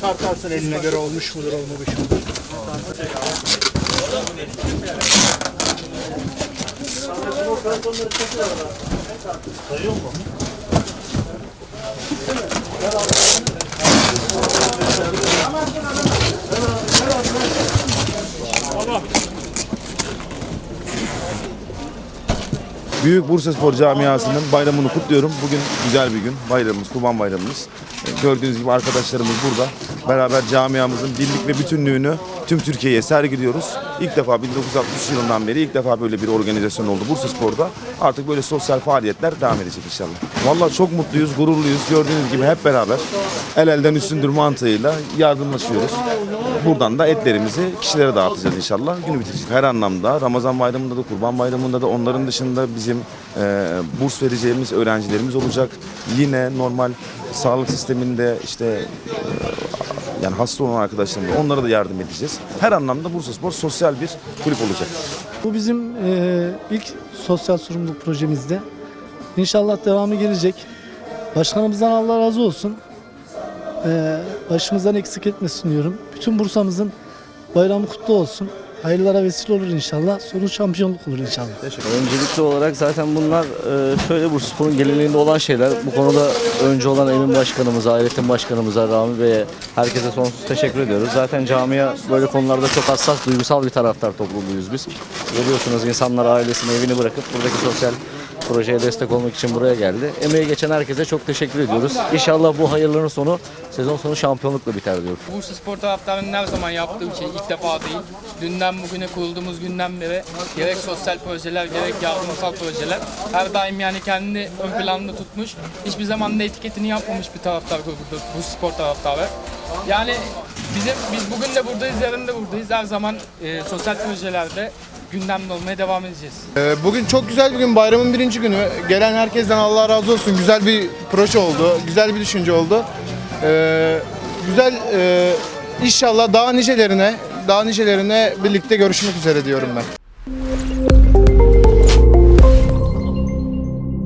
Tartarsın eline göre olmuş mudur olmamış mıdır? Büyük Bursaspor camiasının bayramını kutluyorum. Bugün güzel bir gün. Bayramımız, Kurban Bayramımız. Ee, Gördüğünüz gibi arkadaşlarımız burada. Beraber camiamızın birlik ve bütünlüğünü tüm Türkiye'ye sergiliyoruz. İlk defa 1960 yılından beri ilk defa böyle bir organizasyon oldu Bursaspor'da. Artık böyle sosyal faaliyetler devam edecek inşallah. Vallahi çok mutluyuz, gururluyuz. Gördüğünüz gibi hep beraber el elden üstündür mantığıyla yardımlaşıyoruz. Buradan da etlerimizi kişilere dağıtacağız inşallah. Günü bitireceğiz. Her anlamda Ramazan bayramında da Kurban bayramında da onların dışında bizim e, burs vereceğimiz öğrencilerimiz olacak. Yine normal sağlık sisteminde işte e, yani hasta olan arkadaşlarımız onlara da yardım edeceğiz. Her anlamda Bursaspor sosyal bir kulüp olacak. Bu bizim e, ilk sosyal sorumluluk projemizde. İnşallah devamı gelecek. Başkanımızdan Allah razı olsun. E, başımızdan eksik etmesin diyorum. Bütün Bursa'mızın bayramı kutlu olsun. Hayırlara vesile olur inşallah. Sonuç şampiyonluk olur inşallah. Öncelikli olarak zaten bunlar e, şöyle Bursaspor'un geleneğinde olan şeyler. Bu konuda önce olan Emin Başkanımıza, Hayrettin Başkanımıza, Rami Bey'e herkese sonsuz teşekkür ediyoruz. Zaten camia böyle konularda çok hassas, duygusal bir taraftar topluluğuyuz biz. Görüyorsunuz insanlar ailesini, evini bırakıp buradaki sosyal projeye destek olmak için buraya geldi. Emeği geçen herkese çok teşekkür ediyoruz. İnşallah bu hayırların sonu sezon sonu şampiyonlukla biter diyorum. Bursa Spor taraftarının her zaman yaptığı bir şey ilk defa değil. Dünden bugüne kurulduğumuz günden beri gerek sosyal projeler gerek yardımsal projeler her daim yani kendini ön planda tutmuş. Hiçbir zaman da etiketini yapmamış bir taraftar grubudur Bursa Spor taraftarı. Yani bizim biz bugün de buradayız, yarın da buradayız. Her zaman e, sosyal projelerde gündemde olmaya devam edeceğiz. Ee, Bugün çok güzel bir gün, bayramın birinci günü. Gelen herkesten Allah razı olsun. Güzel bir proje oldu, güzel bir düşünce oldu. Ee, güzel, e, inşallah daha nicelerine, daha nicelerine birlikte görüşmek üzere diyorum ben.